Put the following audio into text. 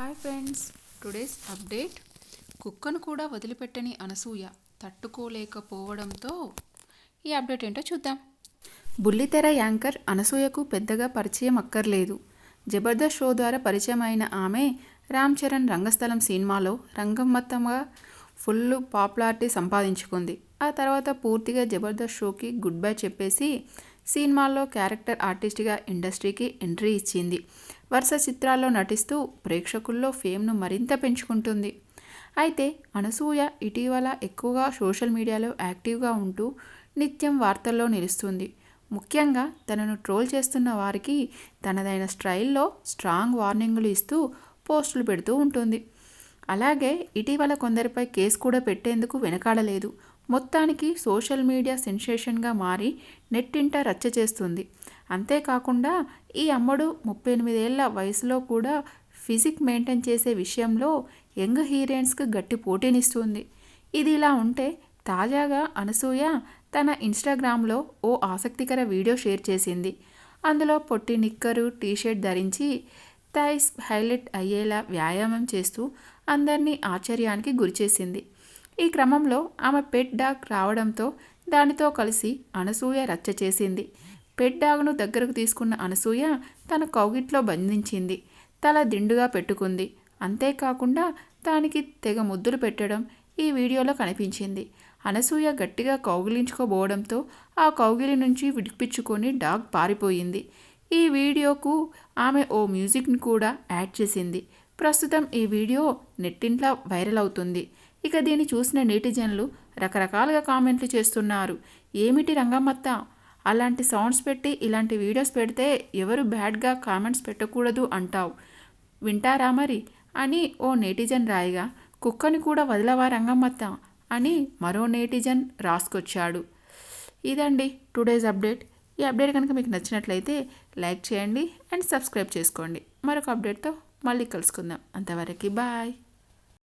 Hi friends. Today's update. కుక్కను కూడా వదిలిపెట్టని అనసూయ తట్టుకోలేకపోవడంతో ఈ అప్డేట్ ఏంటో చూద్దాం. బుల్లితెర యాంకర్ అనసూయకు పెద్దగా పరిచయం అక్కర్లేదు. జబర్దస్త్ షో ద్వారా పరిచయం అయిన ఆమె రామ్ చరణ్ రంగస్థలం సినిమాలో రంగమ్మత్తగా ఫుల్ పాపులారిటీ సంపాదించుకుంది. ఆ తర్వాత పూర్తిగా జబర్దస్త్ షోకి గుడ్ బై చెప్పేసి సినిమాల్లో క్యారెక్టర్ ఆర్టిస్ట్గా ఇండస్ట్రీకి ఎంట్రీ ఇచ్చింది. వరుస చిత్రాల్లో నటిస్తూ ప్రేక్షకుల్లో ఫేమ్ను మరింత పెంచుకుంటుంది. అయితే అనసూయ ఇటీవల ఎక్కువగా సోషల్ మీడియాలో యాక్టివ్గా ఉంటూ నిత్యం వార్తల్లో నిలుస్తుంది. ముఖ్యంగా తనను ట్రోల్ చేస్తున్న వారికి తనదైన స్టైల్లో స్ట్రాంగ్ వార్నింగులు ఇస్తూ పోస్టులు పెడుతూ ఉంటుంది. అలాగే ఇటీవల కొందరిపై కేసు కూడా పెట్టేందుకు వెనకాడలేదు. మొత్తానికి సోషల్ మీడియా సెన్సేషన్గా మారి నెట్టింట రచ్చ చేస్తుంది అంతేకాకుండా ఈ అమ్మడు ముప్పై ఎనిమిదేళ్ళ వయసులో కూడా ఫిజిక్ మెయింటైన్ చేసే విషయంలో యంగ్ హీరోయిన్స్కి గట్టి పోటీనిస్తుంది. ఇది ఇలా ఉంటే తాజాగా అనసూయ తన ఇన్స్టాగ్రామ్లో ఓ ఆసక్తికర వీడియో షేర్ చేసింది. అందులో పొట్టి నిక్కరు టీషర్ట్ ధరించి థైస్ హైలైట్ అయ్యేలా వ్యాయామం చేస్తూ అందరినీ ఆశ్చర్యానికి గురిచేసింది ఈ క్రమంలో ఆమె పెట్ డాగ్ రావడంతో దానితో కలిసి అనసూయ రచ్చ చేసింది. పెట్ డాగ్ను దగ్గరకు తీసుకున్న అనసూయ తన కౌగిట్లో బంధించింది. తల దిండుగా పెట్టుకుంది. అంతేకాకుండా దానికి తెగ ముద్దులు పెట్టడం ఈ వీడియోలో కనిపించింది. అనసూయ గట్టిగా కౌగిలించుకోబోవడంతో ఆ కౌగిలి నుంచి విడిపించుకొని డాగ్ పారిపోయింది. ఈ వీడియోకు ఆమె ఓ మ్యూజిక్ని కూడా యాడ్ చేసింది. ప్రస్తుతం ఈ వీడియో నెట్టింట్లో వైరల్ అవుతుంది. ఇక దీన్ని చూసిన నెటిజన్లు రకరకాలుగా కామెంట్లు చేస్తున్నారు. ఏమిటి రంగమ్మత్త? అలాంటి సౌండ్స్ పెట్టి ఇలాంటి వీడియోస్ పెడితే ఎవరు బ్యాడ్గా కామెంట్స్ పెట్టకూడదు అంటావు. వింటారా మరి? అని ఓ నేటిజన్ రాయిగా కుక్కని కూడా వదిలవా రంగమ్మత్త? అని మరో నేటిజన్ రాసుకొచ్చాడు. ఇదండి టుడేస్ అప్డేట్ ఈ అప్డేట్ కనుక మీకు నచ్చినట్లయితే లైక్ చేయండి అండ్ సబ్స్క్రైబ్ చేసుకోండి. మరొక అప్డేట్తో మళ్ళీ కలుసుకుందాం. అంతవరకు బాయ్